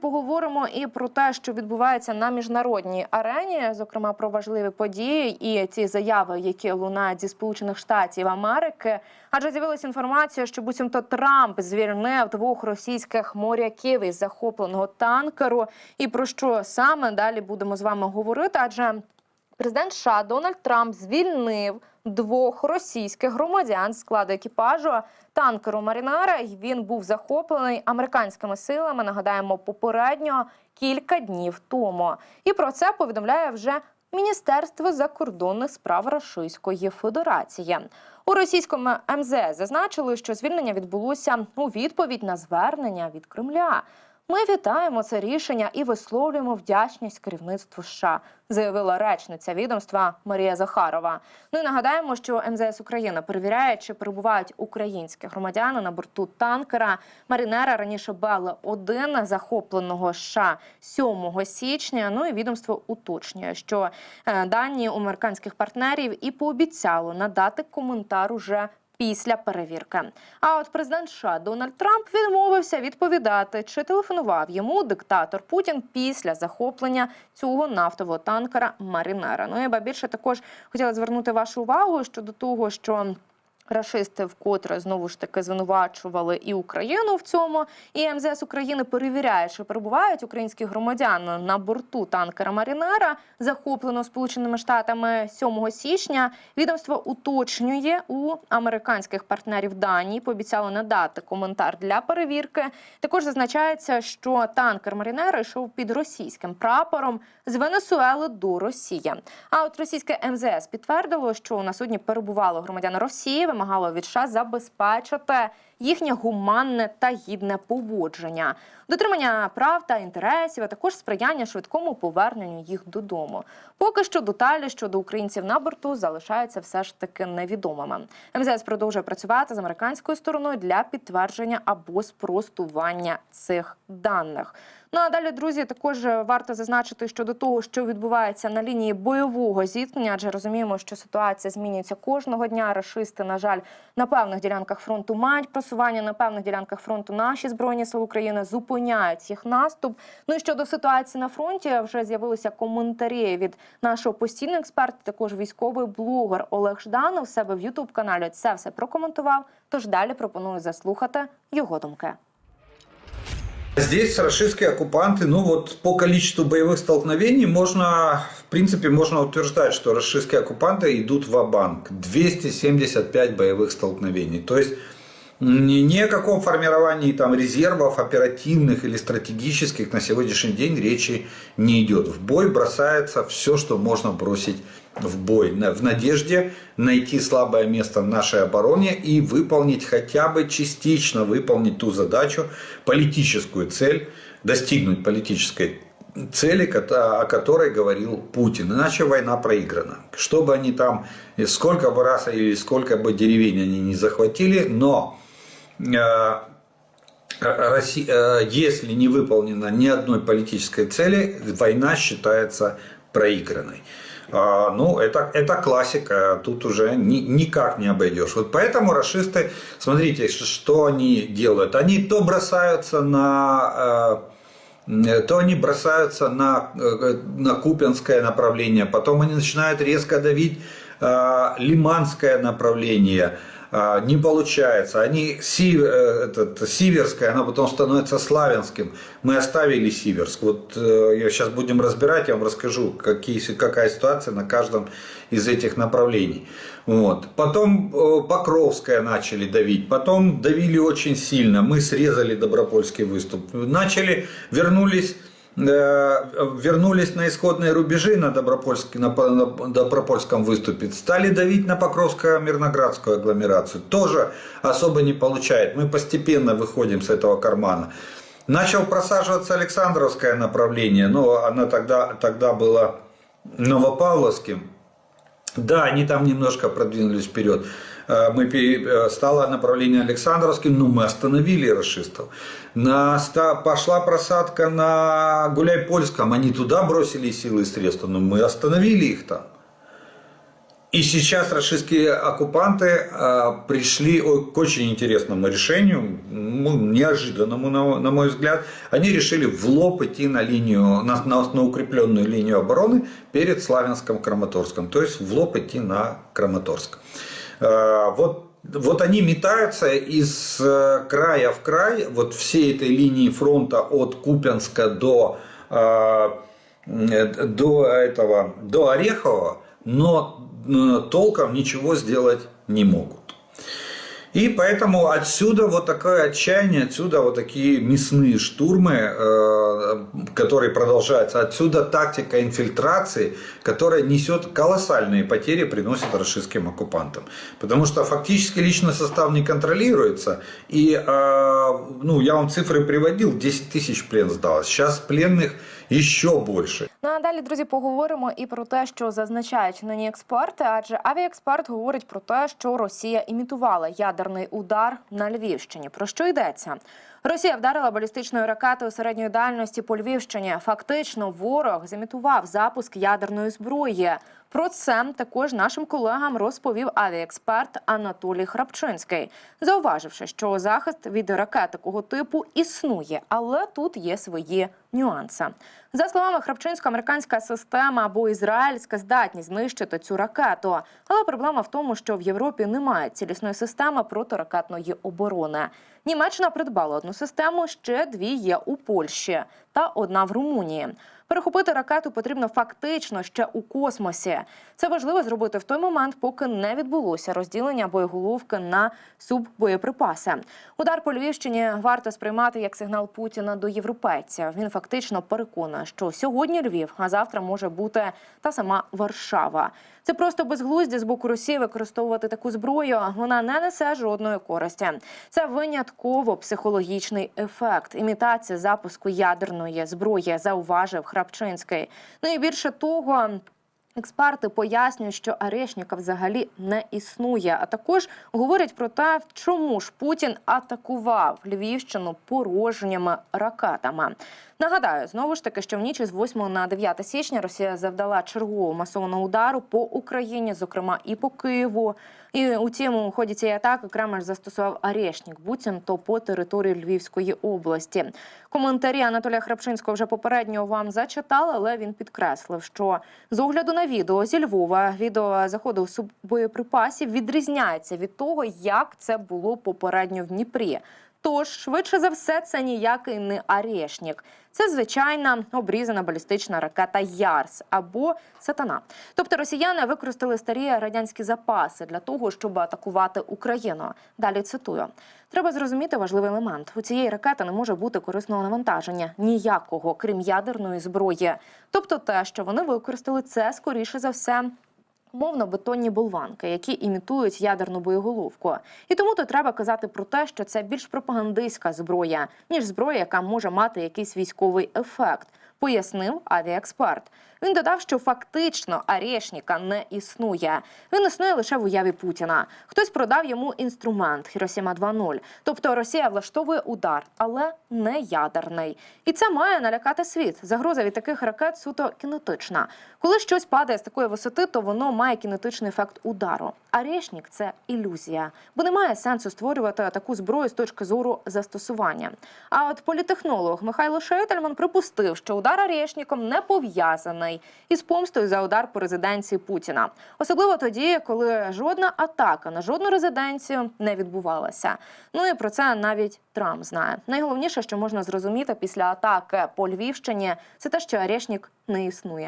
поговоримо і про те, що відбувається на міжнародній арені, зокрема про важливі події і ці заяви, які лунають зі Сполучених Штатів Америки. Адже з'явилася інформація, що буцімто Трамп звільнив двох російських моряків із захопленого танкеру. І про що саме далі будемо з вами говорити? Адже Президент США Дональд Трамп звільнив двох російських громадян складу екіпажу танкеру Марінара. Він був захоплений американськими силами. Нагадаємо, попередньо кілька днів тому. І про це повідомляє вже Міністерство закордонних справ Російської Федерації. У російському МЗС зазначили, що звільнення відбулося у відповідь на звернення від Кремля. Ми вітаємо це рішення і висловлюємо вдячність керівництву США, заявила речниця відомства Марія Захарова. Ну і нагадаємо, що МЗС України перевіряє, чи перебувають українські громадяни на борту танкера Марінера раніше Белла 1 захопленого США 7 січня. Ну і відомство уточнює, що е, дані у американських партнерів і пообіцяло надати коментар уже після перевірки. А от президент США Дональд Трамп відмовився відповідати, чи телефонував йому диктатор Путін після захоплення цього нафтового танкера Марінера. Ну і ба більше також хотіла звернути вашу увагу щодо того, що. Рашисти вкотре знову ж таки звинувачували і Україну в цьому. І МЗС України перевіряє, чи перебувають українські громадяни на борту танкера Марінера, захопленого Сполученими Штатами 7 січня. Відомство уточнює у американських партнерів Данії. Пообіцяло надати коментар для перевірки. Також зазначається, що танкер Марінера йшов під російським прапором з Венесуели до Росії. А от російське МЗС підтвердило, що на судні перебували громадяни Росії, вимагало від США забезпечити їхнє гуманне та гідне поводження, дотримання прав та інтересів, а також сприяння швидкому поверненню їх додому. Поки що деталі щодо українців на борту залишаються все ж таки невідомими. МЗС продовжує працювати з американською стороною для підтвердження або спростування цих даних. Ну а далі, друзі, також варто зазначити щодо того, що відбувається на лінії бойового зіткнення, адже розуміємо, що ситуація змінюється кожного дня. Рашисти, на жаль, на певних ділянках фронту мають просування, на певних ділянках фронту наші збройні сили України зупиняють їх наступ. Ну і щодо ситуації на фронті, вже з'явилися коментарі від нашого постійного експерта, також військовий блогер Олег Жданов себе в Ютуб каналі. Це все прокоментував. Тож далі пропоную заслухати його думки. Здесь рашистские оккупанты, ну вот по количеству боевых столкновений можно, в принципе, можно утверждать, что рашистские оккупанты идут в банк 275 боевых столкновений. То есть ни, ни о каком формировании там резервов оперативных или стратегических на сегодняшний день речи не идет. В бой бросается все, что можно бросить в бой, в надежде найти слабое место в нашей обороне и выполнить хотя бы частично выполнить ту задачу, политическую цель, достигнуть политической цели, о которой говорил Путин. Иначе война проиграна. Что бы они там, сколько бы раз или сколько бы деревень они не захватили, но э, Росси- э, если не выполнено ни одной политической цели, война считается проигранной. А, Ну, это, это классика, тут уже ни- никак не обойдешь. Вот поэтому расисты, смотрите, что они делают. Они то бросаются на э, то они бросаются на, э, на Купинское направление, потом они начинают резко давить э, Лиманское направление, не получается. Они Си- э, этот, Сиверское, оно потом становится Славянским. Мы оставили Сиверск. Вот э, сейчас будем разбирать, я вам расскажу, какие, какая ситуация на каждом из этих направлений. Вот. Потом э, Покровское начали давить, потом давили очень сильно. Мы срезали Добропольский выступ. Начали, вернулись э, вернулись на исходные рубежи на, Добропольске, на, По- на Добропольском выступе, стали давить на Покровско-Мирноградскую агломерацию. Тоже особо не получает. Мы постепенно выходим с этого кармана. Начал просаживаться Александровское направление, но оно тогда, тогда было Новопавловским. Да, они там немножко продвинулись вперед. Э, Мы э, стало направление Александровским, но мы остановили расистов. На, пошла просадка на Гуляйпольском, они туда бросили силы и средства, но мы остановили их там. И сейчас российские оккупанты э, пришли к очень интересному решению, ну, неожиданному, на, на мой взгляд. Они решили в лоб идти на линию, на, на, на укрепленную линию обороны перед Славянском-Краматорском, то есть в лоб идти на Краматорск. Э, вот вот они метаются из э, края в край, вот всей этой линии фронта от Купянска до, э, до, этого, до Орехова, но толком ничего сделать не могут. И поэтому отсюда вот такое отчаяние, отсюда вот такие мясные штурмы, э, которые продолжаются. Отсюда тактика инфильтрации, которая несет колоссальные потери, приносит российским оккупантам. Потому что фактически личный состав не контролируется. И, э, ну, я вам цифры приводил, 10 тысяч плен сдалось. Сейчас пленных еще больше. Ну а далі, друзі, поговоримо і про те, що зазначають нині експерти, адже авіаексперт говорить про те, що Росія імітувала ядерний удар на Львівщині. Про що йдеться? Росія вдарила балістичною ракетою середньої дальності по Львівщині. Фактично, ворог зімітував запуск ядерної зброї. Про це також нашим колегам розповів авіаексперт Анатолій Храпчинський, зауваживши, що захист від ракет такого типу існує, але тут є свої нюанси. За словами Храпчинського, американська система або ізраїльська здатність знищити цю ракету. Але проблема в тому, що в Європі немає цілісної системи протиракетної оборони. Німеччина придбала одну систему, ще дві є у Польщі та одна в Румунії. Перехопити ракету потрібно фактично ще у космосі. Це важливо зробити в той момент, поки не відбулося розділення боєголовки на суббоєприпаси. Удар по Львівщині варто сприймати як сигнал Путіна до європейців. Він фактично переконує, що сьогодні Львів, а завтра може бути та сама Варшава. Це просто безглуздя з боку Росії використовувати таку зброю. Вона не несе жодної користі. Це винятково психологічний ефект. Імітація запуску ядерної зброї зауважив Храпчинський. Ну і більше того. Експерти пояснюють, що Арешніка взагалі не існує. А також говорять про те, чому ж Путін атакував Львівщину порожніми ракетами. Нагадаю, знову ж таки, що в ніч із 8 на 9 січня Росія завдала чергового масованого удару по Україні, зокрема і по Києву. І утім, у ході цієї атаки Кремль застосував арешнік, буцімто по території Львівської області. Коментарі Анатолія Храпчинського вже попередньо вам зачитали, але він підкреслив, що з огляду на відео зі Львова відео заходу суббоєприпасів відрізняється від того, як це було попередньо в Дніпрі. Тож, швидше за все, це ніякий не арешнік. Це звичайна обрізана балістична ракета Ярс або Сатана. Тобто росіяни використали старі радянські запаси для того, щоб атакувати Україну. Далі цитую: треба зрозуміти важливий елемент. У цієї ракети не може бути корисного навантаження ніякого, крім ядерної зброї. Тобто, те, що вони використали, це скоріше за все Умовно бетонні болванки, які імітують ядерну боєголовку. І тому то треба казати про те, що це більш пропагандистська зброя, ніж зброя, яка може мати якийсь військовий ефект, пояснив авіаексперт. Він додав, що фактично Арешніка не існує. Він існує лише в уяві Путіна. Хтось продав йому інструмент Хіросіма 2.0. Тобто Росія влаштовує удар, але не ядерний. І це має налякати світ. Загроза від таких ракет суто кінетична. Коли щось падає з такої висоти, то воно має кінетичний ефект удару. Арешнік це ілюзія, бо немає сенсу створювати таку зброю з точки зору застосування. А от політехнолог Михайло Шейтельман припустив, що удар Арешніком не пов'язаний із помстою за удар по резиденції Путіна, особливо тоді, коли жодна атака на жодну резиденцію не відбувалася. Ну і про це навіть Трамп знає. Найголовніше, що можна зрозуміти після атаки по Львівщині, це те, що Арешнік не існує.